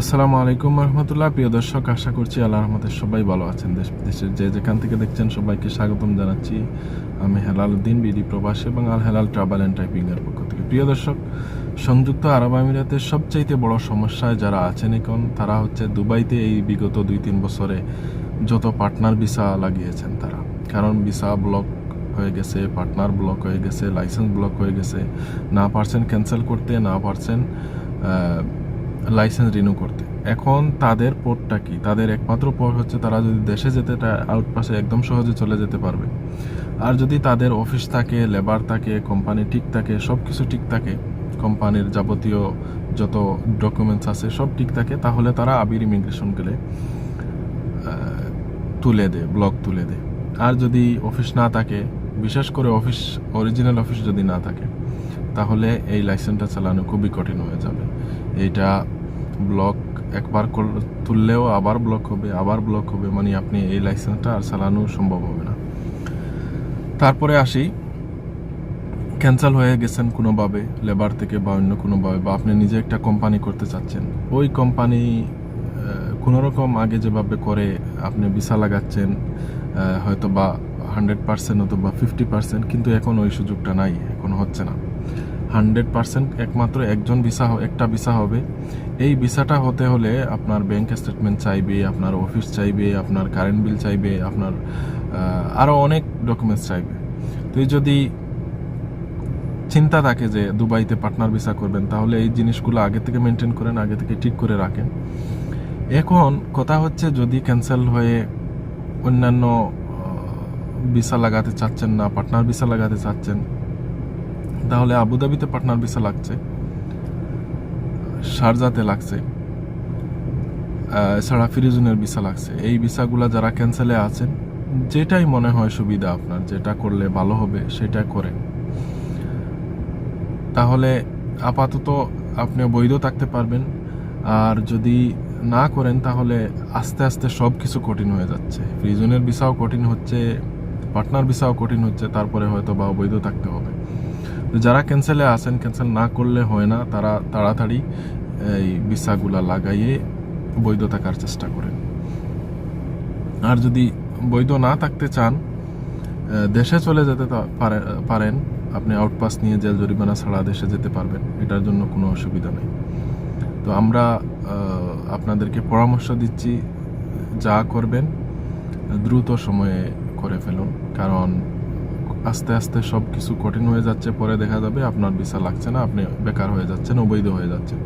আসসালামু আলাইকুম রহমতুল্লাহ। প্রিয় দর্শক, আশা করছি আল্লাহ রহমতের সবাই ভালো আছেন। দেশ, দেশের যে যেখান থেকে দেখছেন সবাইকে স্বাগতম জানাচ্ছি। আমি হেলাল উদ্দিন, বিডি প্রবাস এবং আল হেলাল ট্রাভেল অ্যান্ড টাইপিংয়ের পক্ষ থেকে। প্রিয় দর্শক, সংযুক্ত আরব আমিরাতের সবচাইতে বড় সমস্যায় যারা আছেন এখন, তারা হচ্ছে দুবাইতে এই বিগত দুই তিন বছরে যত পার্টনার ভিসা লাগিয়েছেন তারা। কারণ ভিসা ব্লক হয়ে গেছে, পার্টনার ব্লক হয়ে গেছে, লাইসেন্স ব্লক হয়ে গেছে। না পারছেন ক্যান্সেল করতে, না পারছেন লাইসেন্স রিনিউ করতে। এখন তাদের পথটা কি? তাদের একমাত্র পথ হচ্ছে তারা যদি দেশে যেতে আউটপাসে একদম সহজে চলে যেতে পারবে। আর যদি তাদের অফিস থাকে লেবার থাকে কোম্পানি ঠিক থাকে সব কিছু ঠিক থাকে কোম্পানির যাবতীয় যত ডকুমেন্টস আছে সব ঠিক থাকে, তাহলে তারা আবির ইমিগ্রেশন গেলে তুলে দেয় ব্লক তুলে দেয়। আর যদি অফিস না থাকে, বিশেষ করে অফিস অরিজিনাল অফিস যদি না থাকে, তাহলে এই লাইসেন্সটা চালানো খুবই কঠিন হয়ে যাবে। এইটা ব্লক একবার তুললেও আবার ব্লক হবে, আবার ব্লক হবে মানে আপনি এই লাইসেন্সটা আর চালানো সম্ভব হবে না। তারপরে আসি ক্যান্সেল হয়ে গেছেন কোনোভাবে লেবার থেকে বা অন্য কোনোভাবে, বা আপনি নিজে একটা কোম্পানি করতে চাচ্ছেন। ওই কোম্পানি কোনো রকম আগে যেভাবে করে আপনি ভিসা লাগাচ্ছেন হয়তো বা হান্ড্রেড পার্সেন্ট অথবা ফিফটি পার্সেন্ট কিন্তু এখন ওই সুযোগটা নাই, এখন হচ্ছে না। হান্ড্রেড পার্সেন্ট একমাত্র একজন ভিসা একটা ভিসা হবে। এই ভিসাটা হতে হলে আপনার ব্যাংক স্টেটমেন্ট চাইবে, আপনার অফিস চাইবে, আপনার কারেন্ট বিল চাইবে, আপনার আরও অনেক ডকুমেন্টস চাইবে। তো যদি চিন্তা থাকে যে দুবাইতে পার্টনার ভিসা করবেন, তাহলে এই জিনিসগুলো আগে থেকে মেনটেন করেন, আগে থেকে ঠিক করে রাখেন। এখন কথা হচ্ছে যদি ক্যান্সেল হয়ে অন্যান্য ভিসা লাগাতে চাচ্ছেন না পার্টনার ভিসা লাগাতে চাচ্ছেন তাহলে আবুধাবিতে পার্টনার ভিসা লাগছে। শারজাতে লাগছে। এছাড়া ফিরিজুনের ভিসা লাগছে। এই ভিসাগুলো যারা ক্যান্সেলে আছেন, যেটাই মনে হয় সুবিধা আপনার, যেটা করলে ভালো হবে, সেটা করেন। তাহলে আপাতত আপনি বৈধ থাকতে পারবেন। আর যদি না করেন, তাহলে আস্তে আস্তে সব কিছু কঠিন হয়ে যাচ্ছে। ফ্রিজনের ভিসাও কঠিন হচ্ছে পার্টনার ভিসাও কঠিন হচ্ছে, তারপরে হয়তো বা বৈধ থাকতে হবে। যারা ক্যান্সেলে আসেন ক্যান্সেল না করলে হয় না। তারা তাড়াতাড়ি এই ভিসাগুলা লাগাইয়ে বৈধ থাকার চেষ্টা করেন। আর যদি বৈধ না থাকতে চান দেশে চলে যেতে পারেন। আপনি আউটপাস নিয়ে জেল জরিমানা ছাড়া দেশে যেতে পারবেন। এটার জন্য কোনো অসুবিধা নেই। তো আমরা আপনাদেরকে পরামর্শ দিচ্ছি, যা করবেন, দ্রুত সময়ে করে ফেলুন। কারণ আস্তে আস্তে সব কিছু কঠিন হয়ে যাচ্ছে, পরে দেখা যাবে আপনার ভিসা লাগছে না, আপনি বেকার হয়ে যাচ্ছেন, অবৈধ হয়ে যাচ্ছেন।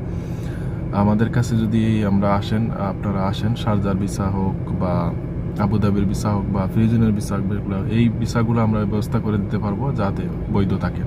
আমাদের কাছে যদি আমরা আসেন, আপনারা আসেন শারজার ভিসা হোক বা আবুধাবির ভিসা হোক বা ফ্রিজনের ভিসা হোক, এই ভিসাগুলো আমরা ব্যবস্থা করে দিতে পারব যাতে বৈধ থাকে